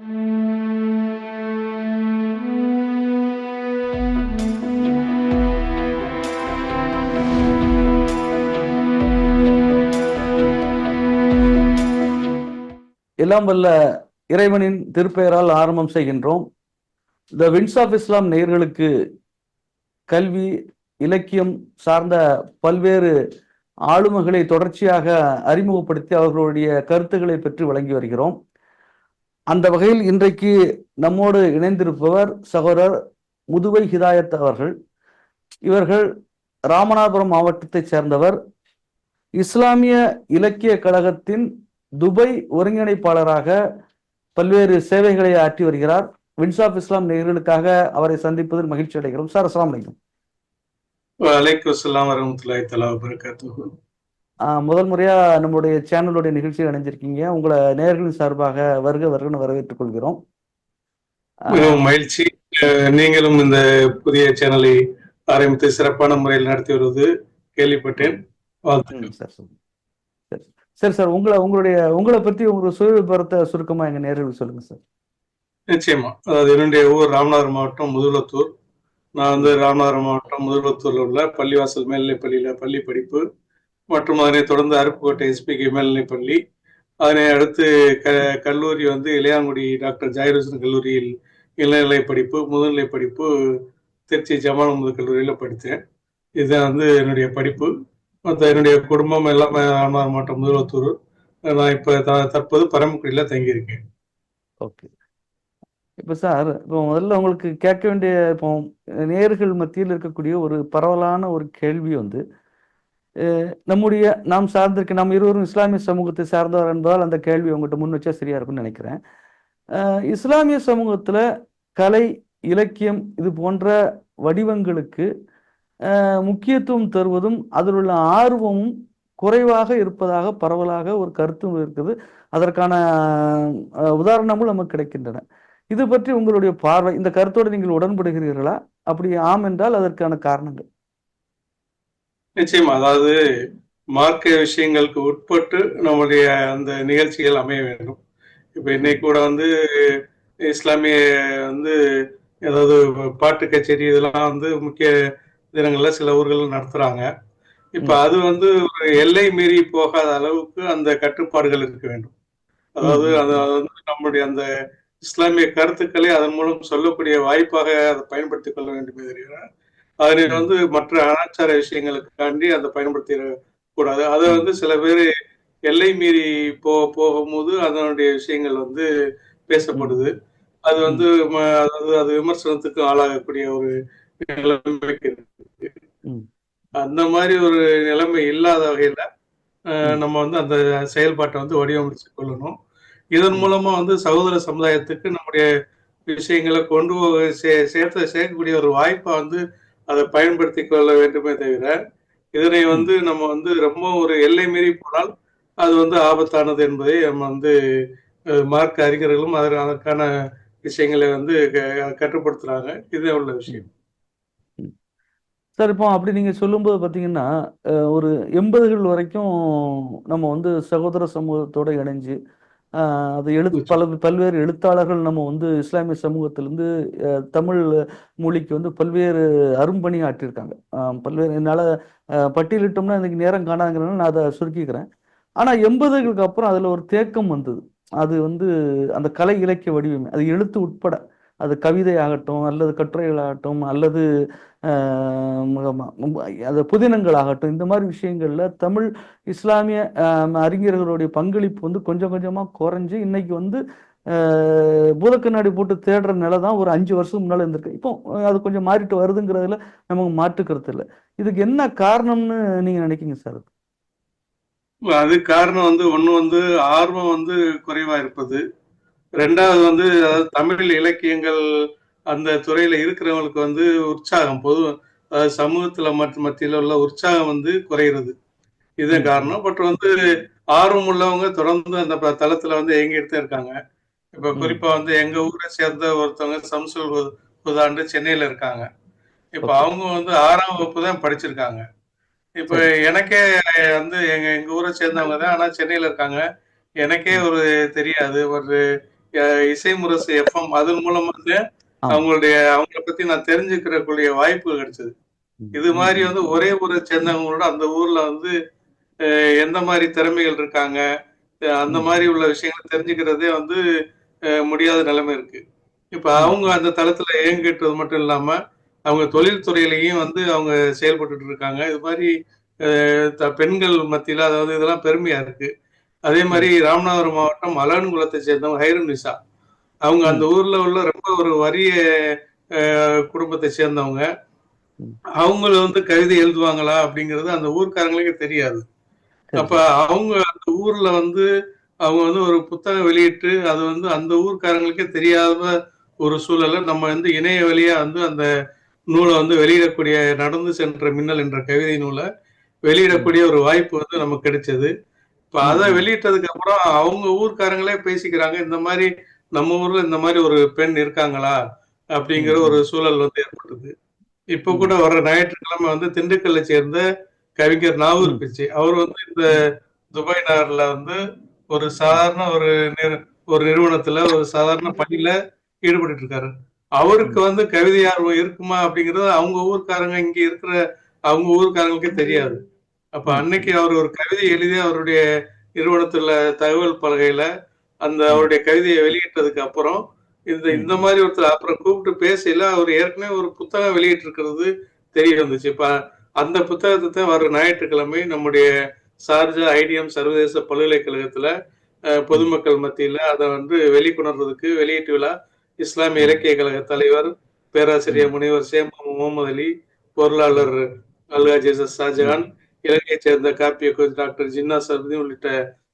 எல்லாம் வல்ல இறைவனின் திருப்பெயரால் ஆரம்பம் செய்கின்றோம். த வின்ஸ் ஆஃப் இஸ்லாம் நேயர்களுக்கு கல்வி இலக்கியம் சார்ந்த பல்வேறு ஆளுமைகளை தொடர்ச்சியாக அறிமுகப்படுத்தி அவர்களுடைய கருத்துக்களை பெற்று வழங்கி வருகிறோம். அந்த வகையில் இன்றைக்கு நம்மோடு இணைந்திருப்பவர் சகோதரர் முதுவை ஹிதாயத் அவர்கள். இவர்கள் ராமநாதபுரம் மாவட்டத்தைச் சேர்ந்தவர். இஸ்லாமிய இலக்கிய கழகத்தின் துபை ஒருங்கிணைப்பாளராக பல்வேறு சேவைகளை ஆற்றி வருகிறார். வின்ஸ் ஆஃப் இஸ்லாம் நேர்களுக்காக அவரை சந்திப்பதில் மகிழ்ச்சி அடைகிறோம். சார் அஸ்லாம் வலைக்கம் அஸ்லாம் வரமத்துல்லாஹி தலா வரகாத்துஹு முதல் முறையா நம்மளுடைய சேனலுடைய நிகழ்ச்சியில் இணைஞ்சிருக்கீங்க. உங்களை நேயர்களின் சார்பாக வருக வருகன்னு வரவேற்றுக் கொள்கிறோம் மிகவும் மகிழ்ச்சி. நீங்களும் இந்த புதிய சேனலை ஆரம்பித்து சிறப்பான முறையில் நடத்தி வருவது கேள்விப்பட்டேன். சார். சரி சரி உங்களை உங்களுடைய உங்களை பற்றி உங்களுடைய சுய விபரத்தை சுருக்கமா எங்க நேயர்களுக்கு சொல்லுங்க சார். நிச்சயமா. அதாவது என்னுடைய ஊர் ராமநாதபுரம் மாவட்டம் முதுகுளத்தூர். நான் வந்து ராமநாதபுரம் மாவட்டம் முதுகுளத்தூர்ல உள்ள பள்ளிவாசல் மேல்நிலைப் பள்ளியில பள்ளி படிப்பு. மற்றும் அதனை தொடர்ந்து அருப்புக்கோட்டை எஸ்பிகே மேல்நிலைப் பள்ளி அதனை அடுத்து க கல்லூரி வந்து இளையாங்குடி டாக்டர் ஜாயிரோசன் கல்லூரியில் இளநிலை படிப்பு முதுநிலை படிப்பு திருச்சி ஜமான் முது கல்லூரியில் படித்தேன். இதுதான் வந்து என்னுடைய படிப்பு. மற்ற என்னுடைய குடும்பம் எல்லாமே ராமநாதபுரம் மாவட்டம் முதலத்தூர். நான் இப்போ தற்போது பரமக்குடியில் தங்கியிருக்கேன். ஓகே. இப்போ சார் இப்போ முதல்ல உங்களுக்கு கேட்க வேண்டிய இப்போ நேர்கள் மத்தியில் இருக்கக்கூடிய ஒரு பரவலான ஒரு கேள்வி வந்து நம்முடைய நாம் சார்ந்திருக்க நாம் இருவரும் இஸ்லாமிய சமூகத்தை சார்ந்தவர் என்பதால் அந்த கேள்வி உங்கள்கிட்ட முன் வச்சா சரியா இருக்கும்னு நினைக்கிறேன். இஸ்லாமிய சமூகத்துல கலை இலக்கியம் இது போன்ற வடிவங்களுக்கு முக்கியத்துவம் தருவதும் அதில் உள்ள ஆர்வமும் குறைவாக இருப்பதாக பரவலாக ஒரு கருத்தும் இருக்குது. அதற்கான உதாரணமும் நமக்கு கிடைக்கின்றன. இது பற்றி உங்களுடைய பார்வை இந்த கருத்தோடு நீங்கள் உடன்படுகிறீர்களா? அப்படி ஆம் என்றால் அதற்கான காரணங்கள். நிச்சயமா அதாவது மார்க்க விஷயங்களுக்கு உட்பட்டு நம்முடைய அந்த நிகழ்ச்சிகள் அமைய வேண்டும். இப்ப இன்னைக்கு கூட வந்து இஸ்லாமிய வந்து ஏதாவது பாட்டு கச்சேரி இதெல்லாம் வந்து முக்கிய தினங்கள்ல சில ஊர்கள் நடத்துறாங்க. இப்ப அது வந்து ஒரு எல்லை மீறி போகாத அளவுக்கு அந்த கட்டுப்பாடுகள் இருக்க வேண்டும். அதாவது அது வந்து நம்மளுடைய அந்த இஸ்லாமிய கருத்துக்களை அதன் மூலம் சொல்லக்கூடிய வாய்ப்பாக அதை பயன்படுத்திக் கொள்ள வேண்டுமே தவிர அதனை வந்து மற்ற அனாச்சார விஷயங்களுக்காண்டி அதை பயன்படுத்தி கூடாது அதை வந்து சில பேர் எல்லை மீறி போ போகும்போது அதனுடைய விஷயங்கள் வந்து பேசப்படுது. அது வந்து அதாவது அது விமர்சனத்துக்கு ஆளாகக்கூடிய ஒரு நிலைமைக்கு. அந்த மாதிரி ஒரு நிலைமை இல்லாத வகையில நம்ம வந்து அந்த செயல்பாட்டை வந்து வடிவமைச்சு கொள்ளணும். இதன் மூலமா வந்து சகோதர சமுதாயத்துக்கு நம்முடைய விஷயங்களை கொண்டு போக- சே- சேர்த்து சேர்க்கக்கூடிய ஒரு வாய்ப்பை வந்து அதை பயன்படுத்தி கொள்ள வேண்டுமே தவிர இதனை வந்து நம்ம வந்து ரொம்ப ஒரு எல்லை மீறி போனால் அது வந்து ஆபத்தானது என்பதை நம்ம வந்து அஹ், மார்க்க அறிஞர்களும் அதற்கு- அதற்கான விஷயங்களை வந்து கட்டுப்படுத்துறாங்க. இதுதான் உள்ள விஷயம். சார் இப்போ அப்படி நீங்க சொல்லும்போது பார்த்தீங்கன்னா ஒரு எண்பதுகள் வரைக்கும் நம்ம வந்து சகோதர சமூகத்தோட இணைஞ்சு அது எழுத்து பல பல்வேறு எழுத்தாளர்கள் நம்ம வந்து இஸ்லாமிய சமூகத்திலிருந்து தமிழ் மொழிக்கு வந்து பல்வேறு அரும்பணி ஆற்றியிருக்காங்க. பல்வேறு என்னால் பட்டியலிட்டோம்னா இன்னைக்கு நேரம் காணாங்கிறனால நான் அதை சுருக்கிக்கிறேன். ஆனால் எண்பதுகளுக்கு அப்புறம் அதில் ஒரு தேக்கம் வந்தது. அது வந்து அந்த கலை இலக்கிய வடிவமே அது எழுத்து உட்பட. அது கவிதை ஆகட்டும் அல்லது கட்டுரைகள் ஆகட்டும் அல்லது அது புதினங்கள் ஆகட்டும் இந்த மாதிரி விஷயங்கள்ல தமிழ் இஸ்லாமிய அறிஞர்களுடைய பங்களிப்பு வந்து கொஞ்சம் கொஞ்சமா குறைஞ்சு இன்னைக்கு வந்து பூதக்கண்ணாடி போட்டு தேடுற நிலை தான் ஒரு அஞ்சு வருஷம் முன்னால இருந்திருக்கு. இப்போ அது கொஞ்சம் மாறிட்டு வருதுங்கிறதுல நமக்கு மாற்றுக்கிறது இல்லை. இதுக்கு என்ன காரணம்னு நீங்க நினைக்கிங்க சார் அது? காரணம் வந்து ஒண்ணு வந்து ஆர்வம் வந்து குறைவா இருப்பது. ரெண்டாவது வந்து தமிழ் இலக்கியங்கள் அந்த துறையில இருக்கிறவங்களுக்கு வந்து உற்சாகம் பொது சமூகத்துல மற்ற மத்தியில உள்ள உற்சாகம் வந்து குறையிறது ம். காரணம் பட் வந்து ஆர்வம் உள்ளவங்க தொடர்ந்து அந்த தளத்துல வந்து இயங்கிட்டு தான் இருக்காங்க இப்ப. குறிப்பா வந்து எங்க ஊரை சேர்ந்த ஒருத்தவங்க சம்சுல் ஹுதான்னு சென்னையில இருக்காங்க இப்ப. அவங்க வந்து ஆறாம் வகுப்பு தான் படிச்சிருக்காங்க இப்ப. எனக்கே வந்து எங்க எங்க ஊரை சேர்ந்தவங்க தான் ஆனா சென்னையில இருக்காங்க எனக்கே ஒரு தெரியாது ஒரு அஹ், இசை முரசு எஃப்எம் அதன் மூலமா வந்து. அவங்களுடைய அவங்கள பத்தி நான் தெரிஞ்சுக்கிறக்கூடிய வாய்ப்பு கிடைச்சது. இது மாதிரி வந்து ஒரே ஊரை சேர்ந்தவங்களோட அந்த ஊர்ல வந்து எந்த மாதிரி திறமைகள் இருக்காங்க அந்த. மாதிரி உள்ள விஷயங்களை தெரிஞ்சுக்கிறதே வந்து முடியாத நிலைமை இருக்கு இப்ப. அவங்க அந்த தளத்துல இயங்கிட்டது மட்டும் இல்லாம அவங்க தொழில்துறையிலையும் வந்து அவங்க செயல்பட்டுட்டு இருக்காங்க இது மாதிரி பெண்கள் மத்தியில அதாவது இதெல்லாம் பெருமையா இருக்கு அதே மாதிரி ராமநாதபுரம் மாவட்டம் அலன்குளத்தை சேர்ந்தவங்க ஹைரன் நிசா அவங்க அந்த ஊர்ல உள்ள ரொம்ப ஒரு வறிய குடும்பத்தை சேர்ந்தவங்க. ம். அவங்க வந்து கவிதை எழுதுவாங்களா அப்படிங்கிறது அந்த ஊர்க்காரங்களுக்கே தெரியாது. அப்ப அவங்க அந்த ஊர்ல வந்து அவங்க வந்து ஒரு புத்தகம் வெளியிட்டு அது வந்து அந்த ஊர்க்காரங்களுக்கே தெரியாத ஒரு சூழல்ல நம்ம வந்து இணைய வழியா வந்து அந்த நூலை வந்து வெளியிடக்கூடிய நடந்து சென்ற மின்னல் என்ற கவிதை நூலை வெளியிடக்கூடிய ஒரு வாய்ப்பு வந்து நமக்கு கிடைச்சது. இப்ப அதை. வெளியிட்டதுக்கு அப்புறம் அவங்க ஊர்க்காரங்களே பேசிக்கிறாங்க இந்த மாதிரி நம்ம ஊர்ல இந்த மாதிரி ஒரு பெண் இருக்காங்களா அப்படிங்கிற. ஒரு சூழல் வந்து ஏற்பட்டது இப்ப கூட வர ஞாயிற்றுக்கிழமை வந்து திண்டுக்கல்லை சேர்ந்த கவிஞர் நாவூர். பிச்சை அவர் வந்து இந்த துபாய் நகர்ல வந்து ஒரு சாதாரண ஒரு ஒரு நிறுவனத்துல ஒரு சாதாரண பணியில ஈடுபட்டு இருக்காரு அவருக்கு வந்து கவிதை ஆர்வம் இருக்குமா அப்படிங்கறது அவங்க ஊர்க்காரங்க இங்க இருக்கிற அவங்க ஊர்க்காரங்களுக்கே தெரியாது அப்ப. அன்னைக்கு அவர் ஒரு கவிதை எழுதி அவருடைய நிறுவனத்துல தகவல் பலகையில அந்த அவருடைய கவிதையை வெளியிட்டதுக்கு அப்புறம் இந்த. இந்த மாதிரி ஒருத்தர் அப்புறம் கூப்பிட்டு பேசல அவர் ஏற்கனவே ஒரு புத்தகம் வெளியிட்டு இருக்கிறது தெரிய வந்துச்சு. இப்ப அந்த புத்தகத்தை தான் வர ஞாயிற்றுக்கிழமை நம்முடைய சார்ஜா ஐடிஎம் சர்வதேச பல்கலைக்கழகத்துல பொதுமக்கள் மத்தியில அதை வந்து வெளிக்கொணர்றதுக்கு வெளியீட்டு விழா இஸ்லாமிய இலக்கிய கழக தலைவர் பேராசிரியர் முனைவர் சேம் முகமது அலி பொருளாளர் அல்ஹாஜ் எஸ் எஸ் ஷாஜகான் இலங்கையைச் சேர்ந்த காப்பிய கோச் டாக்டர் ஜின்னா சர்வதீன் உள்ளிட்ட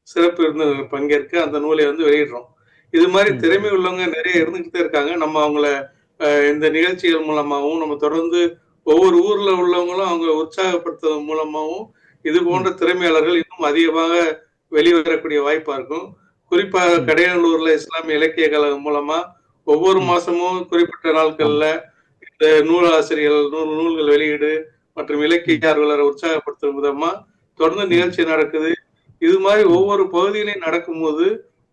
சிறப்பு விருந்தினர்கள் பங்கேற்க அந்த நூலை வந்து வெளியிடுறோம். இது மாதிரி. திறமை உள்ளவங்க நிறைய இருந்துகிட்டே இருக்காங்க. நம்ம அவங்கள இந்த நிகழ்ச்சிகள் மூலமாகவும் நம்ம தொடர்ந்து ஒவ்வொரு ஊர்ல உள்ளவங்களும் அவங்க உற்சாகப்படுத்துறது மூலமாகவும் இது போன்ற திறமையாளர்கள் இன்னும் அதிகமாக வெளிவரக்கூடிய வாய்ப்பா இருக்கும். குறிப்பாக. கடையனூர்ல இஸ்லாமிய இலக்கிய கழகம் மூலமா ஒவ்வொரு. மாசமும் குறிப்பிட்ட நாட்கள்ல இந்த நூலாசிரியர்கள் நூல் நூல்கள் வெளியீடு மற்றும் இலக்கிய ஆர்வலரை உற்சாகப்படுத்தும் விதமா தொடர்ந்து நிகழ்ச்சி நடக்குது. இது மாதிரி ஒவ்வொரு பகுதியிலையும் நடக்கும்போது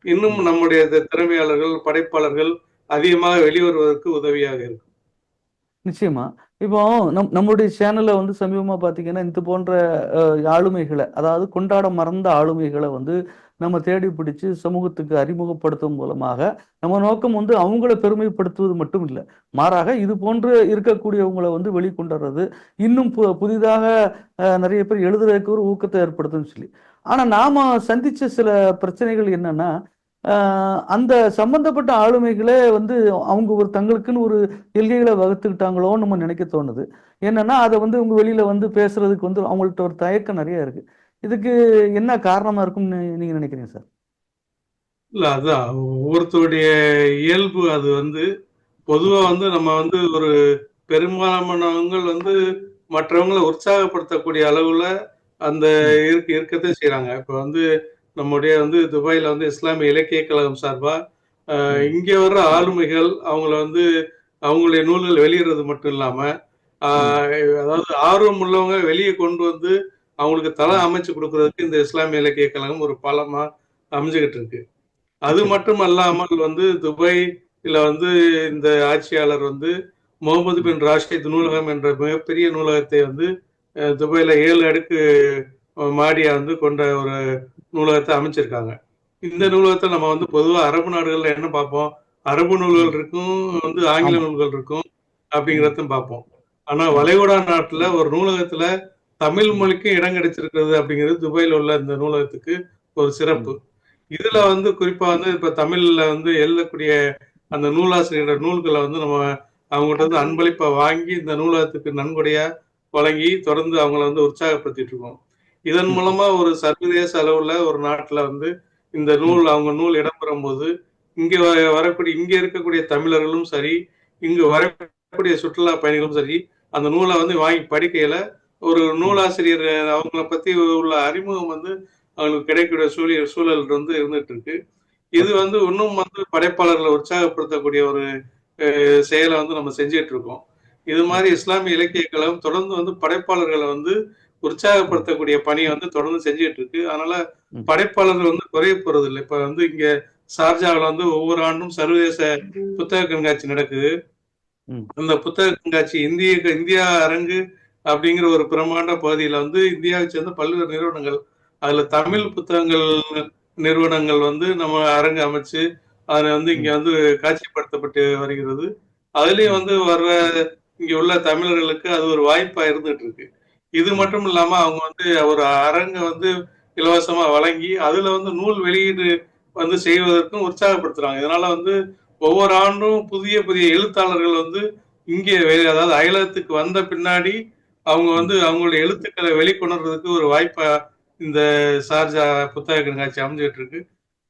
இன்னும் நம்முடைய திறமையாளர்கள் படைப்பாளர்கள் அதிகமாக வெளிவருவதற்கு உதவியாக இருக்கும். நிச்சயமா. இப்போ நம் நம்மளுடைய சேனல்ல வந்து சமீபமா பாத்தீங்கன்னா இது போன்ற ஆளுமைகளை அதாவது கொண்டாட மறந்த ஆளுமைகளை வந்து நம்ம தேடி பிடிச்சு சமூகத்துக்கு அறிமுகப்படுத்தும் மூலமாக நம்ம நோக்கம் வந்து அவங்கள பெருமைப்படுத்துவது மட்டும் இல்லை. மாறாக இது போன்று இருக்கக்கூடியவங்களை வந்து வெளிக்கொண்டு வர்றது இன்னும் புதிதாக நிறைய பேர் எழுதுறதுக்கு ஒரு ஊக்கத்தை ஏற்படுத்தும்னு சொல்லி. ஆனா நாம சந்திச்ச சில பிரச்சனைகள் என்னன்னா அந்த சம்பந்தப்பட்ட ஆளுமைகளே வந்து அவங்க ஒரு தங்களுக்குன்னு ஒரு எல்கைகளை வகுத்துக்கிட்டாங்களோன்னு நம்ம நினைக்க தோணுது. என்னன்னா அதை வந்து இவங்க வெளியில வந்து பேசுறதுக்கு வந்து அவங்கள்ட்ட ஒரு தயக்கம் நிறைய இருக்கு. இதுக்கு என்ன காரணமா இருக்கும்னு நீங்க நினைக்கிறீங்க சார்? இல்ல அதான். ஒவ்வொருத்தருடைய இயல்பு அது வந்து பொதுவா வந்து நம்ம வந்து ஒரு பெரும்பாலானவங்கள் வந்து மற்றவங்களை உற்சாகப்படுத்தக்கூடிய அளவுல அந்த இருக்க இருக்கத்தை செய்யறாங்க இப்ப வந்து நம்முடைய வந்து துபாயில வந்து இஸ்லாமிய இலக்கிய கழகம் சார்பா இங்க வர்ற ஆளுமைகள் அவங்கள வந்து அவங்களுடைய நூல்கள் வெளியிடுறது மட்டும் இல்லாம அதாவது ஆர்வம் உள்ளவங்க வெளியே கொண்டு வந்து அவங்களுக்கு தலை அமைச்சு கொடுக்கறதுக்கு இந்த இஸ்லாமிய இலக்கிய கழகம் ஒரு பாலமா அமைஞ்சுகிட்டு இருக்கு. அது மட்டும் அல்லாமல் வந்து துபாய்ல வந்து இந்த ஆட்சியாளர் வந்து முகமது பின் ராஷித் நூலகம் என்ற மிகப்பெரிய நூலகத்தை வந்து துபாயில ஏழு அடுக்கு மாடியா வந்து கொண்ட ஒரு நூலகத்தை அமைச்சிருக்காங்க. இந்த நூலகத்தை நம்ம வந்து பொதுவா அரபு நாடுகள்ல என்ன பார்ப்போம்? அரபு நூல்கள் இருக்கும் வந்து ஆங்கில. நூல்கள் இருக்கும் அப்படிங்கறதும் பார்ப்போம். ஆனா வளைகுடா நாட்டுல ஒரு நூலகத்துல தமிழ் மொழிக்கும் இடம் கிடைச்சிருக்கிறது அப்படிங்கிறது துபாயில உள்ள இந்த நூலகத்துக்கு ஒரு சிறப்பு. இதுல வந்து குறிப்பா வந்து இப்ப தமிழ்ல வந்து எழுதக்கூடிய அந்த நூலாசிரியர் நூல்களை வந்து நம்ம அவங்ககிட்ட வந்து அன்பளிப்பா வாங்கி இந்த நூலகத்துக்கு நன்கொடையா வழங்கி தொடர்ந்து அவங்கள வந்து உற்சாகப்படுத்திட்டு இருக்கோம் இதன் மூலமா ஒரு சர்வதேச அளவுல ஒரு நாட்டுல வந்து இந்த நூல் அவங்க நூல் இடம்பெறும் போது இங்க வ- வரக்கூடிய இங்க இருக்கக்கூடிய தமிழர்களும் சரி இங்கு வரக்கூடிய சுற்றுலா பயணிகளும் சரி அந்த நூலை வந்து வாங்கி படிக்கையில ஒரு நூலாசிரியர் அவங்கள பத்தி உள்ள அறிமுகம் வந்து அவங்களுக்கு கிடைக்கக்கூடிய சூழல் சூழல் வந்து இருந்துட்டு இருக்கு இது வந்து இன்னும் வந்து படைப்பாளர்களை உற்சாகப்படுத்தக்கூடிய ஒரு செயலை வந்து நம்ம செஞ்சுட்டு இருக்கோம் இது மாதிரி இஸ்லாமிய இலக்கிய கழகம் தொடர்ந்து வந்து படைப்பாளர்களை வந்து உற்சாகப்படுத்தக்கூடிய பணியை வந்து தொடர்ந்து செஞ்சுட்டு இருக்கு. அதனால. படைப்பாளர்கள் வந்து குறைய போறது இல்லை. இப்ப வந்து இங்க சார்ஜாவில் வந்து ஒவ்வொரு ஆண்டும் சர்வதேச புத்தக கண்காட்சி நடக்குது. அந்த புத்தக கண்காட்சி இந்திய இந்தியா அரங்கு அப்படிங்கிற ஒரு பிரமாண்ட பகுதியில வந்து இந்தியாவை சேர்ந்த பல்வேறு நிறுவனங்கள் அதுல தமிழ் புத்தகங்கள் நிறுவனங்கள் வந்து நம்ம அரங்கு அமைச்சு அதை வந்து இங்க வந்து காட்சிப்படுத்தப்பட்டு வருகிறது. அதுலயும் வந்து வர்ற இங்க உள்ள தமிழர்களுக்கு அது ஒரு வாய்ப்பா இருந்துட்டு இருக்கு இது மட்டும் இல்லாம அவங்க வந்து ஒரு அரங்க வந்து இலவசமா வழங்கி அதுல வந்து நூல் வெளியீடு வந்து செய்வதற்கும் உற்சாகப்படுத்துறாங்க. இதனால வந்து ஒவ்வொரு ஆண்டும் புதிய புதிய எழுத்தாளர்கள் வந்து இங்கே வெளி- அதாவது அயலத்துக்கு வந்த பின்னாடி அவங்க வந்து அவங்களுடைய எழுத்துக்களை வெளிக்கொணர்றதுக்கு ஒரு வாய்ப்பா இந்த சார்ஜா புத்தக கண்காட்சி அமைஞ்சிட்டு இருக்கு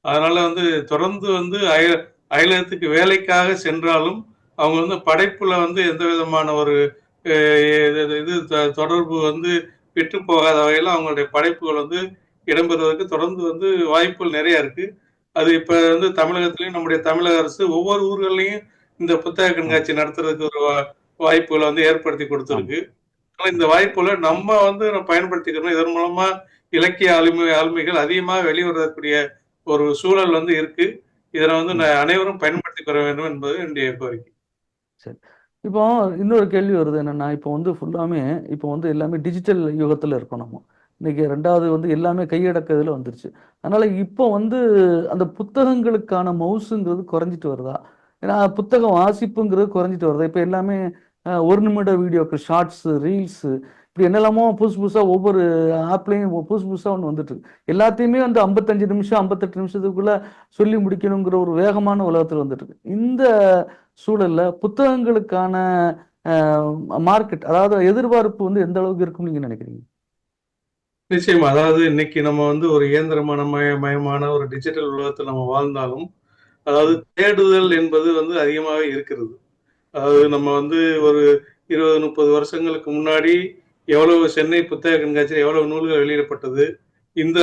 அதனால வந்து தொடர்ந்து வந்து அய அயலகத்துக்கு வேலைக்காக சென்றாலும் அவங்க வந்து படைப்புல வந்து எந்த விதமான ஒரு இது- இது தொடர்பு வந்து விட்டு போகாத வகையில் அவங்களுடைய படைப்புகள் வந்து இடம்பெறுவதற்கு தொடர்ந்து வந்து வாய்ப்புகள் நிறைய இருக்கு. அது இப்ப வந்து தமிழகத்திலையும் நம்முடைய தமிழக அரசு ஒவ்வொரு ஊர்கள்லையும் இந்த புத்தக கண்காட்சி நடத்துறதுக்கு ஒரு வா- வாய்ப்புகளை வந்து ஏற்படுத்தி கொடுத்துருக்கு. இந்த வாய்ப்புகளை நம்ம வந்து பயன்படுத்திக்கிறோம். இதன் மூலமா இலக்கிய ஆளுமை ஆளுமைகள் அதிகமாக வெளிவரக்கூடிய ஒரு சூழல் வந்து இருக்கு. இதனை வந்து அனைவரும் பயன்படுத்திக் கொள்ள வேண்டும் என்பது என்னுடைய கோரிக்கை. சரி. இப்போ இன்னொரு கேள்வி வருது என்னன்னா இப்போ வந்து ஃபுல்லாமே இப்போ வந்து எல்லாமே டிஜிட்டல் யுகத்தில் இருக்கோம் நம்ம. இன்னைக்கு ரெண்டாவது வந்து எல்லாமே கையடக்க இதுல வந்துருச்சு. அதனால இப்போ வந்து அந்த புத்தகங்களுக்கான மவுசுங்கிறது குறைஞ்சிட்டு வருதா? ஏன்னா புத்தகம் வாசிப்புங்கிறது குறைஞ்சிட்டு வருதா? இப்போ எல்லாமே ஒரு நிமிட வீடியோக்கள் ஷார்ட்ஸு ரீல்ஸு இப்படி என்னெல்லாமோ புதுசு புதுசாக ஒவ்வொரு ஆப்லையும் புதுசு புதுசாக ஒன்று வந்துட்டு இருக்கு. எல்லாத்தையுமே வந்து ஐம்பத்தஞ்சு நிமிஷம் ஐம்பத்தெட்டு நிமிஷத்துக்குள்ள சொல்லி முடிக்கணுங்கிற ஒரு வேகமான உலகத்தில் வந்துட்டு இருக்கு. இந்த சூழல்ல புத்தகங்களுக்கான மார்க்கெட் அதாவது எதிர்பார்ப்பு வந்து எந்த அளவுக்கு இருக்கும்னு நீங்க நினைக்கிறீங்க? நிச்சயமா. அதாவது இன்னைக்கு நம்ம வந்து ஒரு இயந்திரமான மய- மயமான ஒரு டிஜிட்டல் உலகத்தில் நம்ம வாழ்ந்தாலும் அதாவது தேடுதல் என்பது வந்து அதிகமாகவே இருக்கிறது. அதாவது நம்ம வந்து ஒரு இருபது முப்பது வருஷங்களுக்கு முன்னாடி எவ்வளவு சென்னை புத்தக கண்காட்சியில் எவ்வளவு நூல்கள் வெளியிடப்பட்டது இந்த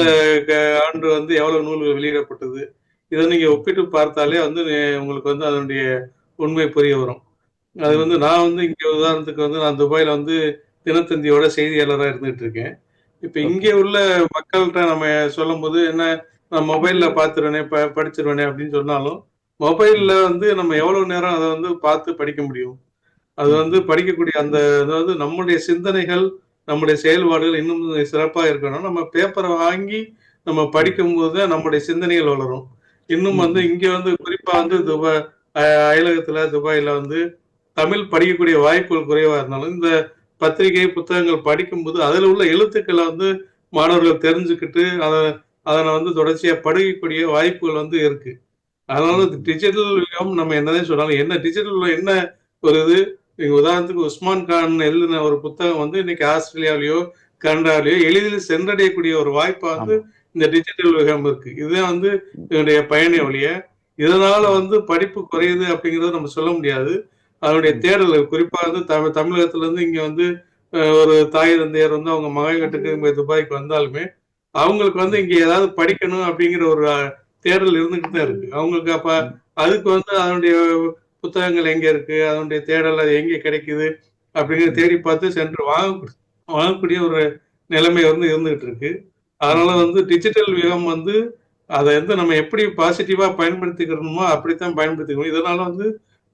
ஆண்டு வந்து எவ்வளவு நூல்கள் வெளியிடப்பட்டது இதை நீங்க ஒப்பிட்டு பார்த்தாலே வந்து உங்களுக்கு வந்து அதனுடைய உண்மை புரிய வரும். அது வந்து நான் வந்து இங்க உதாரணத்துக்கு வந்து நான் துபாயில வந்து தினத்தந்தியோட செய்தியாளராக இருந்துட்டு இருக்கேன் இப்ப இங்க உள்ள மக்கள்கிட்ட நம்ம சொல்லும்போது என்ன நான் மொபைல்ல பாத்துருவேனே ப படிச்சிருவேனே அப்படின்னு சொன்னாலும் மொபைல்ல வந்து நம்ம எவ்வளவு நேரம் அதை வந்து பார்த்து படிக்க முடியும்? அது வந்து படிக்கக்கூடிய அந்த அதாவது நம்முடைய சிந்தனைகள் நம்முடைய செயல்பாடுகள் இன்னும் சிறப்பா இருக்கணும். நம்ம பேப்பரை வாங்கி நம்ம படிக்கும்போது தான் நம்முடைய சிந்தனைகள் வளரும். இன்னும் வந்து இங்க வந்து குறிப்பா வந்து அயலகத்துல துபாயில வந்து தமிழ் படிக்கக்கூடிய வாய்ப்புகள் குறைவா இருந்தாலும் இந்த பத்திரிகை புத்தகங்கள் படிக்கும்போது அதுல உள்ள எழுத்துக்களை வந்து மாணவர்கள் தெரிஞ்சுக்கிட்டு அதை அதனை வந்து தொடர்ச்சியா படிக்கக்கூடிய வாய்ப்புகள் வந்து இருக்கு. அதனால டிஜிட்டல் யுகம் நம்ம என்னதான் சொன்னாலும் என்ன டிஜிட்டல் என்ன ஒரு இது? நீங்க உதாரணத்துக்கு உஸ்மான் கான் எழுதின ஒரு புத்தகம் வந்து இன்னைக்கு ஆஸ்திரேலியாவிலயோ கனடாவிலயோ எளிதில் சென்றடையக்கூடிய ஒரு வாய்ப்பா வந்து இந்த டிஜிட்டல் யுகம் இருக்கு. இதுதான் வந்து இதனுடைய பயண வழிய. இதனால வந்து படிப்பு குறையுது அப்படிங்கறத நம்ம சொல்ல முடியாது. அதனுடைய தேடல் குறிப்பா வந்து தமிழ் தமிழகத்துல இருந்து இங்க வந்து ஒரு தாய் தந்தையர் வந்து அவங்க மகன்கிட்ட இங்க துபாய்க்கு வந்தாலுமே அவங்களுக்கு வந்து இங்க ஏதாவது படிக்கணும் அப்படிங்கிற ஒரு தேடல் இருந்துகிட்டு தான் இருக்கு. அவங்களுக்கு அப்ப அதுக்கு வந்து அதனுடைய புத்தகங்கள் எங்க இருக்கு அதனுடைய தேடல் அது எங்க கிடைக்குது அப்படிங்கிற தேடி பார்த்து சென்று வாங்க வாங்கக்கூடிய ஒரு நிலைமை வந்து இருந்துகிட்டு இருக்கு. அதனால வந்து டிஜிட்டல் யுகம் வந்து அதை வந்து நம்ம எப்படி பாசிட்டிவா பயன்படுத்திக்கிறோமோ அப்படித்தான் பயன்படுத்திக்கணும் இதனால வந்து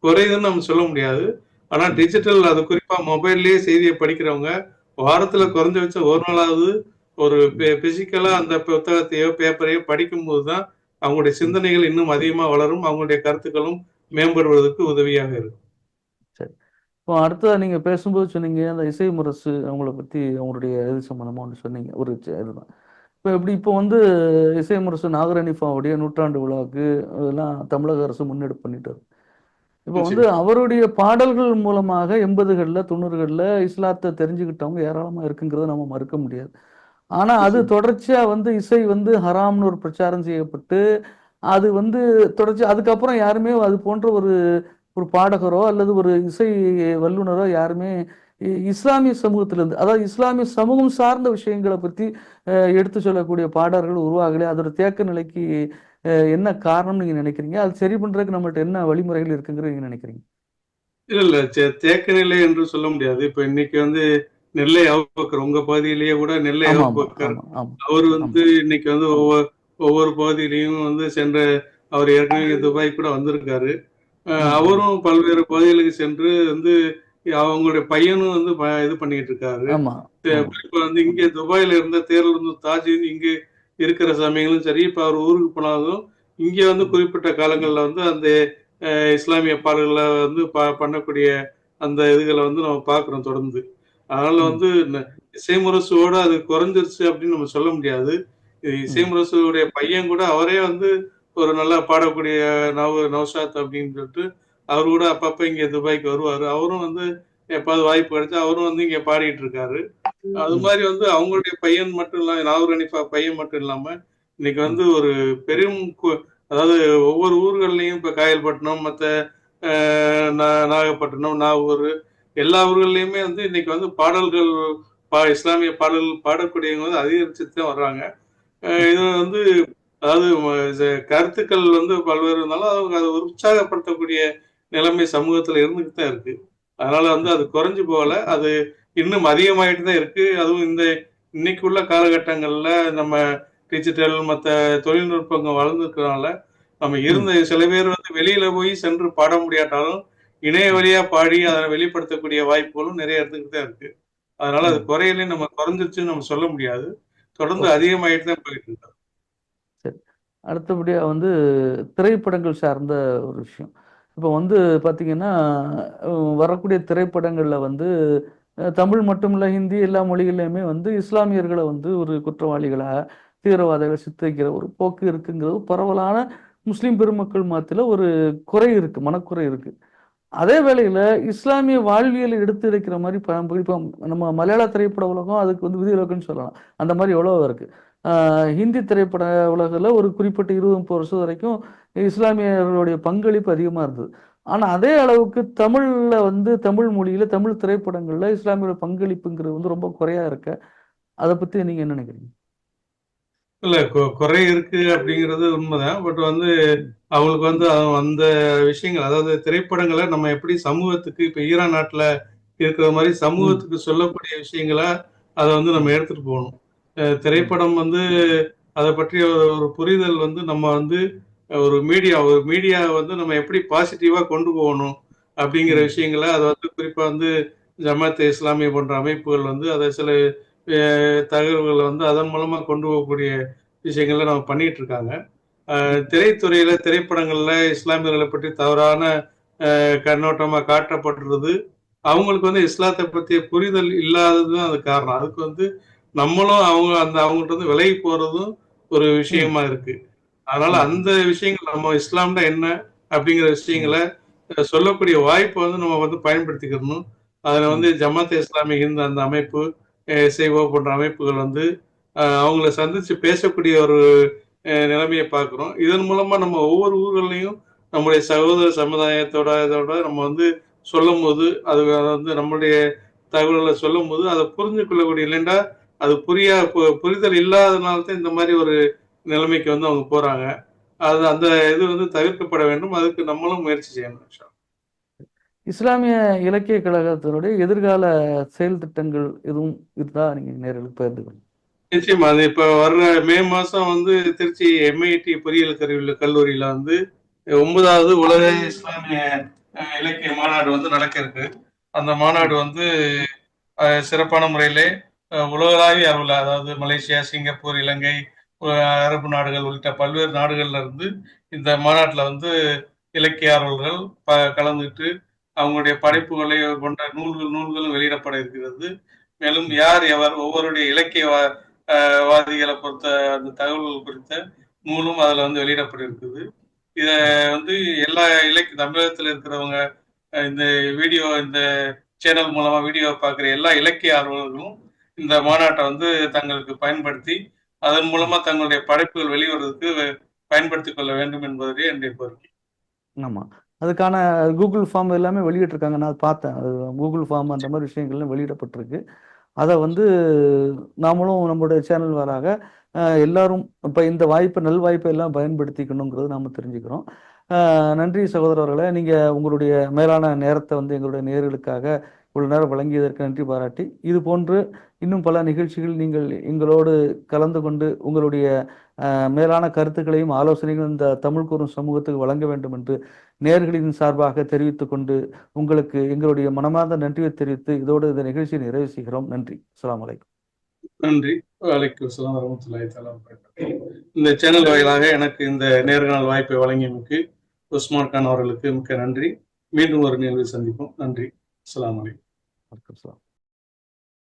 குறையுதுன்னு நம்ம சொல்ல முடியாது. ஆனா டிஜிட்டல் அது குறிப்பா மொபைல்லயே செய்தியை படிக்கிறவங்க வாரத்துல வச்ச ஒரு நாளாவது ஒரு பிசிக்கலா அந்த புத்தகத்தையோ பேப்பரையோ படிக்கும்போது தான் அவங்களுடைய சிந்தனைகள் இன்னும் அதிகமா வளரும். அவங்களுடைய கருத்துக்களும் மேம்படுவதற்கு உதவியாக இருக்கும். இப்போ அடுத்ததாக நீங்கள் பேசும்போது சொன்னீங்க அந்த இசை முரசு அவங்கள பற்றி அவங்களுடைய இது சம்மந்தமாக ஒன்று சொன்னீங்க. ஒரு இதுதான் இப்போ எப்படி இப்போ வந்து இசை முரசு நாகரணிஃபாவுடைய நூற்றாண்டு விழாவுக்கு அதெல்லாம் தமிழக அரசு முன்னெடுப்பு பண்ணிட்டு வருது இப்போ வந்து அவருடைய பாடல்கள் மூலமாக எண்பதுகள்ல தொண்ணூறுகள்ல இஸ்லாத்தை தெரிஞ்சுக்கிட்டவங்க ஏராளமா இருக்குங்கிறத நம்ம மறுக்க முடியாது. ஆனா அது தொடர்ச்சியா வந்து இசை வந்து ஹராம்னு ஒரு பிரச்சாரம் செய்யப்பட்டு அது வந்து தொடர்ச்சி அதுக்கப்புறம் யாருமே அது போன்ற ஒரு ஒரு பாடகரோ அல்லது ஒரு இசை வல்லுனரோ யாருமே இஸ்லாமிய சமூகத்திலிருந்து அதாவது இஸ்லாமிய சமூகம் சார்ந்த விஷயங்களை பத்தி அஹ், எடுத்து சொல்லக்கூடிய பாடல்கள் உருவாகலை. அதோட தேக்க நிலைக்கு என்ன காரணம்னு நீங்க நினைக்கிறீங்க? அது சரி பண்றதுக்கு நம்மள்ட்ட என்ன வழிமுறைகள் இருக்குங்கிறது நீங்க நினைக்கிறீங்க? இல்ல இல்ல. தேக்க நிலை என்று சொல்ல முடியாது. இப்ப இன்னைக்கு வந்து நெல்லை அவுபக்கர் உங்க பகுதியிலேயே கூட நெல்லை அவுபக்கர் அவர் வந்து இன்னைக்கு வந்து ஒவ்வொரு ஒவ்வொரு பகுதியிலையும் வந்து சென்ற அவர் ஏற்கனவே துபாய் கூட வந்திருக்காரு. அவரும் பல்வேறு பகுதிகளுக்கு சென்று வந்து அவங்களுடைய பையனும் வந்து இது பண்ணிட்டு இருக்காரு. இப்ப வந்து இங்க துபாயில இருந்த தேர்தல் இருந்து தாஜ் இங்க இருக்கிற சமயங்களும் சரி இப்ப அவர் ஊருக்கு போனாலும் இங்க வந்து குறிப்பிட்ட காலங்கள்ல வந்து அந்த இஸ்லாமிய பாடல்களை வந்து ப- பண்ணக்கூடிய அந்த இதுகளை வந்து நம்ம பார்க்கிறோம் தொடர்ந்து. அதனால வந்து இசைமுரசோட அது குறைஞ்சிருச்சு அப்படின்னு நம்ம சொல்ல முடியாது. இசைமுரசுடைய பையன் கூட அவரே வந்து ஒரு நல்லா பாடக்கூடிய நவ நௌஷாத் அப்படின்னு சொல்லிட்டு அவர் கூட அப்பப்ப இங்க துபாய்க்கு வருவாரு. அவரும் வந்து எப்பாவது வாய்ப்பு கிடைச்சா அவரும் வந்து இங்க பாடிட்டு இருக்காரு. அது மாதிரி வந்து அவங்களுடைய பையன் மட்டும் இல்லாம நாகூர் அனிஃபா பையன் மட்டும் இல்லாம இன்னைக்கு வந்து ஒரு பெரும் அதாவது ஒவ்வொரு ஊர்கள்லயும் இப்ப காயல்பட்டினம் நா- நாகப்பட்டினம் நாகூர் எல்லா ஊர்கள்லயுமே வந்து இன்னைக்கு வந்து பாடல்கள் பா இஸ்லாமிய பாடல்கள் பாடக்கூடியவங்க வந்து அதிகரிச்சுட்டு தான் வர்றாங்க. இது வந்து அதாவது கருத்துக்கள் வந்து பல்வேறு இருந்தாலும் அவங்க அதை உற்சாகப்படுத்தக்கூடிய நிலைமை சமூகத்துல இருந்துகிட்டு தான் இருக்கு. அதனால வந்து அது குறைஞ்சு போகல. அது இன்னும் அதிகமாயிட்டு தான் இருக்கு. அதுவும் இந்த இன்னைக்கு உள்ள காலகட்டங்கள்ல நம்ம டிஜிட்டல் மற்ற தொழில்நுட்பங்கள் வளர்ந்துருக்கனால நம்ம இருந்த சில பேர் வந்து வெளியில போய் சென்று பாட முடியாட்டாலும் இணைய வழியா பாடி அதை வெளிப்படுத்தக்கூடிய வாய்ப்புகளும் நிறைய இடத்துக்கு தான் இருக்கு. அதனால அது குறையிலே நம்ம குறைஞ்சிருச்சுன்னு நம்ம சொல்ல முடியாது. தொடர்ந்து அதிகமாயிட்டு தான் போயிட்டு இருக்கு. சரி. அடுத்தபடியா வந்து திரைப்படங்கள் சார்ந்த ஒரு விஷயம். இப்போ வந்து பார்த்தீங்கன்னா வரக்கூடிய திரைப்படங்களில் வந்து தமிழ் மட்டும் இல்லை ஹிந்தி எல்லா மொழிகள்லையுமே வந்து இஸ்லாமியர்களை வந்து ஒரு குற்றவாளிகளாக தீவிரவாதிகளை சித்தரிக்கிற ஒரு போக்கு இருக்குங்கிறது பரவலான முஸ்லீம் பெருமக்கள் மத்தியில் ஒரு குறை இருக்கு மனக்குறை இருக்கு. அதே வேளையில் இஸ்லாமிய வாழ்வியலை எடுத்து இருக்கிற மாதிரி இப்போ இப்போ நம்ம மலையாள திரைப்பட உலகம் அதுக்கு வந்து விதிவிலக்குன்னு சொல்லலாம். அந்த மாதிரி எவ்வளோ இருக்கு. ஹிந்தி திரைப்பட உலகில் ஒரு குறிப்பிட்ட இருபது முப்பது வருஷம் வரைக்கும் இஸ்லாமியர்களுடைய பங்களிப்பு அதிகமாக இருந்தது. ஆனால் அதே அளவுக்கு தமிழில் வந்து தமிழ் மொழியில் தமிழ் திரைப்படங்களில் இஸ்லாமியோட பங்களிப்புங்கிறது வந்து ரொம்ப குறையா இருக்க. அதை பற்றி நீங்கள் என்ன நினைக்கிறீங்க? இல்ல கொ- குறை இருக்கு அப்படிங்கிறது உண்மைதான். பட் வந்து அவங்களுக்கு வந்து அந்த விஷயங்கள் அதாவது திரைப்படங்களை நம்ம எப்படி சமூகத்துக்கு இப்ப ஈரான் நாட்டுல இருக்கிற மாதிரி சமூகத்துக்கு சொல்லக்கூடிய விஷயங்களை அதை வந்து நம்ம எடுத்துட்டு போகணும். திரைப்படம் வந்து அதை பற்றிய ஒரு புரிதல் வந்து நம்ம வந்து ஒரு மீடியா ஒரு மீடியா வந்து நம்ம எப்படி பாசிட்டிவா கொண்டு போகணும் அப்படிங்கிற விஷயங்களை அதை வந்து குறிப்பா வந்து ஜமாத் இஸ்லாமிய போன்ற அமைப்புகள் வந்து அதை சில தகவல்களை வந்து அதன் மூலமா கொண்டு போகக்கூடிய விஷயங்களை நம்ம பண்ணிட்டு இருக்காங்க. திரைத்துறையில திரைப்படங்கள்ல இஸ்லாமியர்களை பற்றி தவறான கண்ணோட்டமா காட்டப்படுறது அவங்களுக்கு வந்து இஸ்லாத்தை பற்றிய புரிதல் இல்லாததுதான் அது காரணம். அதுக்கு வந்து நம்மளும் அவங்க அந்த அவங்கள்ட்ட வந்து விலகி போறதும் ஒரு விஷயமா இருக்கு. அதனால அந்த விஷயங்கள் நம்ம இஸ்லாம்னா என்ன அப்படிங்கிற விஷயங்களை சொல்லக்கூடிய வாய்ப்பை வந்து நம்ம வந்து பயன்படுத்திக்கணும். அதுல வந்து ஜமாத் இஸ்லாமிய ஹிந்த் அந்த அமைப்பு எஸ்ஐஓ போன்ற அமைப்புகள் வந்து அவங்கள சந்திச்சு பேசக்கூடிய ஒரு நிலைமையை பார்க்கிறோம். இதன் மூலமா நம்ம ஒவ்வொரு ஊர்கள்லையும் நம்முடைய சகோதர சமுதாயத்தோட இதோட நம்ம வந்து சொல்லும் போது அது வந்து நம்மளுடைய தகவல்களை சொல்லும் போது அதை புரிஞ்சு கொள்ளக்கூடிய இல்லைண்டா அது புரியா புரிதல் இல்லாதனால தான் இந்த மாதிரி ஒரு நிலைமைக்கு வந்து அவங்க போறாங்க. அது அந்த இது வந்து தவிர்க்கப்பட வேண்டும். அதுக்கு நம்மளும் முயற்சி செய்யணும். இஸ்லாமிய இலக்கிய கழகத்தினுடைய எதிர்கால செயல் திட்டங்கள் எதுவும் இருந்தா நீங்க நேரில் பகிர்ந்துக்கணும் நிச்சயமா. அது இப்ப வர்ற மே மாசம் வந்து திருச்சி எம்ஐடி பொறியியல் கருவி கல்லூரியில வந்து ஒன்பதாவது உலக இஸ்லாமிய இலக்கிய மாநாடு வந்து நடக்க இருக்கு. அந்த மாநாடு வந்து சிறப்பான முறையிலே உலகளாவிய அளவில் அதாவது மலேசியா சிங்கப்பூர் இலங்கை அரபு நாடுகள் உள்ளிட்ட பல்வேறு நாடுகள்ல இருந்து இந்த மாநாட்டில் வந்து இலக்கிய ப கலந்துட்டு அவங்களுடைய படைப்புகளை கொண்ட நூல்கள் நூல்களும் வெளியிடப்பட இருக்கிறது. மேலும் யார் எவர் ஒவ்வொருடைய இலக்கிய வா- வாதிகளை பொறுத்த அந்த தகவல்கள் குறித்த நூலும் அதில் வந்து வெளியிடப்பட்டிருக்குது இதை வந்து எல்லா இலக்கிய தமிழகத்தில் இருக்கிறவங்க இந்த வீடியோ இந்த சேனல் மூலமாக வீடியோ பார்க்குற எல்லா இலக்கிய ஆர்வலர்களும் இந்த மாநாட்டை வந்து தங்களுக்கு பயன்படுத்தி அதன் மூலமா தங்களுடைய படைப்புகள் வெளிவருவதற்கு பயன்படுத்திக் கொள்ள வேண்டும் என்பதே என்னுடைய கோரிக்கை. ஆமா. அதுக்கான கூகுள் ஃபார்ம் எல்லாமே வெளியிட்டிருக்காங்க. நான் பார்த்தேன். அது கூகுள் ஃபார்ம் அந்த மாதிரி விஷயங்கள்லாம் வெளியிடப்பட்டிருக்கு. அதை வந்து நாமளும் நம்மளுடைய சேனல் வராக எல்லாரும் இப்போ இந்த வாய்ப்பை நல் வாய்ப்பை எல்லாம் பயன்படுத்திக்கணுங்கிறது நாம் தெரிஞ்சுக்கிறோம். நன்றி சகோதரர்களே. நீங்கள் உங்களுடைய மேலான நேரத்தை வந்து எங்களுடைய நேர்களுக்காக இவ்வளவு நேரம் வழங்கியதற்கு நன்றி பாராட்டி. இது போன்று இன்னும் பல நிகழ்ச்சிகள் நீங்கள் எங்களோடு கலந்து கொண்டு உங்களுடைய மேலான கருத்துக்களையும் ஆலோசனைகளும் இந்த தமிழ் கூறும் சமூகத்துக்கு வழங்க வேண்டும் என்று நேர்களின் சார்பாக தெரிவித்துக் கொண்டு உங்களுக்கு எங்களுடைய மனமார்ந்த நன்றியை தெரிவித்து இதோடு இந்த நிகழ்ச்சியை நிறைவு செய்கிறோம். நன்றி. அலாம் அலைக்கும். நன்றி. வலைக்கும் அஸ்ஸலாம் வரமத்துல்லாஹி இந்த சேனல் வாயிலாக எனக்கு இந்த நேர்காணல் வாய்ப்பை வழங்கியமைக்கு உஸ்மான் கான் அவர்களுக்கு மிக்க நன்றி. மீண்டும் ஒரு நிகழ்வை சந்திப்போம். நன்றி. அஸ்ஸலாமு அலைக்கும். عليكم السلام